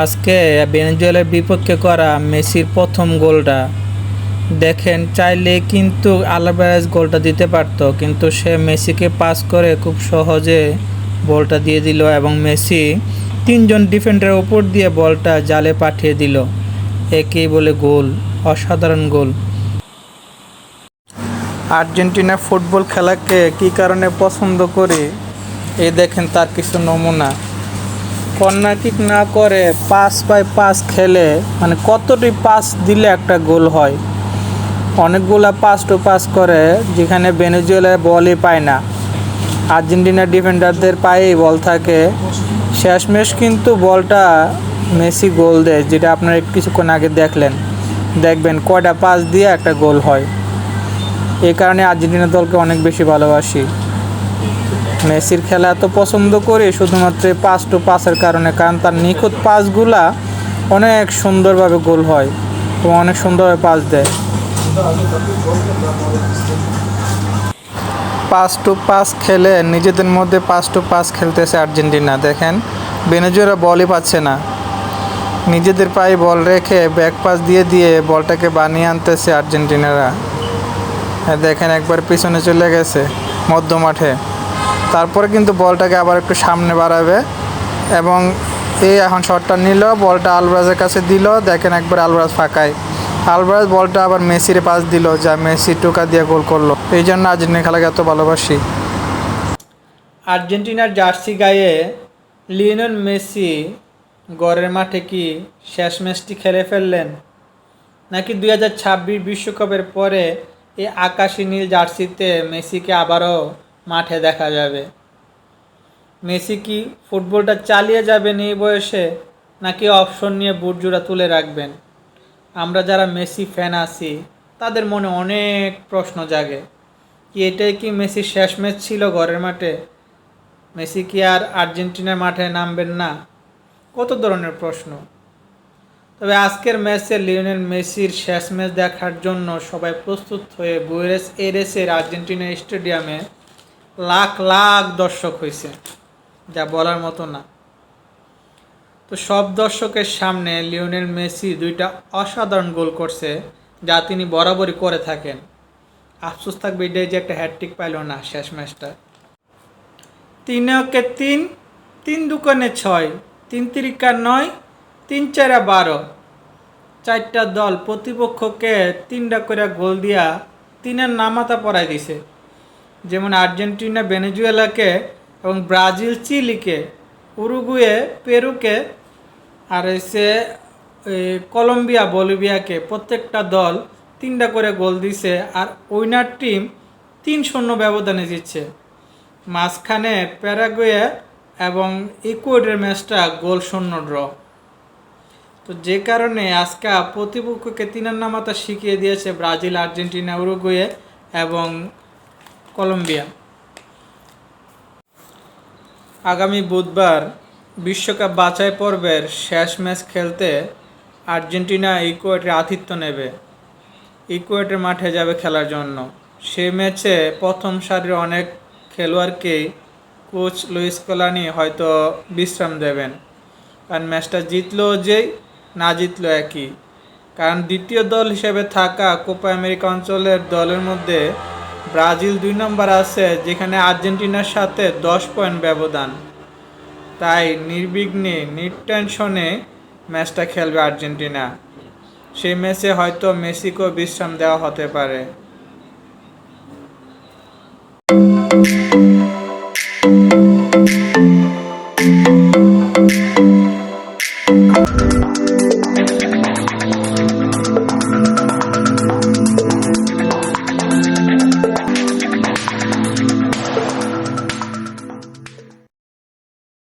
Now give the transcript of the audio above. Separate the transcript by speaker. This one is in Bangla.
Speaker 1: আজকে ভেনেজুয়েলার বিপক্ষে করা মেসির প্রথম গোলটা। দেখেন, চাইলে কিন্তু আলভারেজ গোলটা দিতে পারতো, কিন্তু সে মেসিকে পাস করে খুব সহজে বলটা দিয়ে দিল এবং মেসি তিনজন ডিফেন্ডারের উপর দিয়ে বলটা জালে পাঠিয়ে দিল। একেই বলে গোল, অসাধারণ গোল। আর্জেন্টিনা ফুটবল খেলাকে কী কারণে পছন্দ করি? এই দেখেন তার কিছু নমুনা। কর্নার কিক না করে পাস বাই পাস খেলে মানে কতটি পাস দিলে একটা গোল হয়? অনেকগুলা পাস টু পাস করে, যেখানে ভেনেজুয়েলার বলই পায় না। আর্জেন্টিনার ডিফেন্ডারদের পায়েই বল থাকে। শেষমেশ কিন্তু বলটা মেসি গোল দেয়, যেটা আপনারা কিছুক্ষণ আগে দেখলেন। দেখবেন কয়টা পাস দিয়ে একটা গোল হয়। এ কারণে আর্জেন্টিনা দলকে অনেক বেশি ভালোবাসি। মেসির খেলা এত পছন্দ করি শুধুমাত্র পাস টু পাসের কারণে কারণ তার নিখুঁত পাসগুলা অনেক সুন্দরভাবে গোল হয় এবং অনেক সুন্দরভাবে পাস দেয়। পাস টু পাস খেলে নিজেদের মধ্যে পাস টু পাস খেলতেছে আর্জেন্টিনা। দেখেন বেনেজুয়েলা বলই পাচ্ছে না। নিজেদের পায়ে বল রেখে ব্যাক পাস দিয়ে দিয়ে বলটাকে বানিয়ে আনতেছে আর্জেন্টিনারা। হ্যাঁ, দেখেন একবার পিছনে চলে গেছে মধ্য মাঠে তারপরে কিন্তু বলটাকে আবার একটু সামনে বাড়াবে এবং এই এখন শটটা নিল, বলটা আলভারাজের কাছে দিল, দেখেন একবার আলভারাজ ফাঁকায়। আলভারাজ বলটা আবার মেসির পাস দিল, যা মেসি টোকা দিয়ে গোল করল। এই জন্য আর্জেন্টিনা খেলাকে এত ভালোবাসি। আর্জেন্টিনার জার্সি গায়ে লিওনেল মেসি গড়ের মাঠে কি শেষ ম্যাচটি খেলে ফেললেন? নাকি দুই হাজার ছাব্বিশ বিশ্বকাপের পরে এই আকাশি নীল জার্সিতে মেসিকে আবারও মাঠে দেখা যাবে। মেসি কি ফুটবলটা চালিয়ে যাবেন এই বয়সে, নাকি অপশন নিয়ে বুট জোড়া তুলে রাখবেন? আমরা যারা মেসি ফ্যান আছি, তাদের মনে অনেক প্রশ্ন জাগে। কি এটাই কি মেসির শেষ ম্যাচ ছিল ঘরের মাঠে? মেসি কি আর আর্জেন্টিনার মাঠে নামবেন না? কত ধরনের প্রশ্ন। তবে আজকের ম্যাচে লিওনেল মেসির শেষ ম্যাচ দেখার জন্য সবাই প্রস্তুত হয়ে বুয়েরেস এরেসের আর্জেন্টিনা স্টেডিয়ামে লাখ লাখ দর্শক হয়েছে যা বলার মতো না। তো সব দর্শকের সামনে লিওনেল মেসি দুইটা অসাধারণ গোল করছে, যা তিনি বরাবরই করে থাকেন। আফসোস থাকবে এটাই যে একটা হ্যাট্রিক পাইল না শেষ ম্যাচটা। তিন ওকে তিন তিন দোকানে ছয়, তিন তিরিকা নয়, তিন চারা বারো। চারটা দল প্রতিপক্ষকে তিনটা করে গোল দিয়া তিনের নামাতা পড়াই দিছে। যেমন আর্জেন্টিনা, ভেনেজুয়েলাকে এবং ব্রাজিল, চিলিকে, উরুগুয়ে, পেরুকে, আর এসে কলম্বিয়া, বলিভিয়াকে প্রত্যেকটা দল তিনটা করে গোল দিছে আর উইনার টিম তিন শূন্য ব্যবধানে জিতছে। মাঝখানে প্যারাগুয়ে এবং ইকুয়েডের ম্যাচটা গোল শূন্য ড্র। তো যে কারণে আজকে প্রতিপক্ষকে তিনার নামাতা শিখিয়ে দিয়েছে ব্রাজিল, আর্জেন্টিনা, উরুগুয়ে এবং কলম্বিয়া। আগামী বুধবার বিশ্বকাপ বাছাই পর্বের শেষ ম্যাচ খেলতে আর্জেন্টিনা ইকুয়েটের আতিথ্য নেবে। ইকুয়েটের মাঠে যাবে খেলার জন্য। সে ম্যাচে প্রথম সারির অনেক খেলোয়াড়কেই কোচ লুইস কোলানি হয়তো বিশ্রাম দেবেন। কারণ ম্যাচটা জিতলো যেই, না জিতলো একই। কারণ দ্বিতীয় দল হিসেবে থাকা কোপা আমেরিকা অঞ্চলের দলের মধ্যে ব্রাজিল দুই নম্বর আছে, যেখানে আর্জেন্টিনার সাথে দশ পয়েন্ট ব্যবধান। তাই নির্বিঘ্নে নির্টেনশনে ম্যাচটা খেলবে আর্জেন্টিনা। সেই ম্যাচে হয়তো মেসিকেও বিশ্রাম দেওয়া হতে পারে।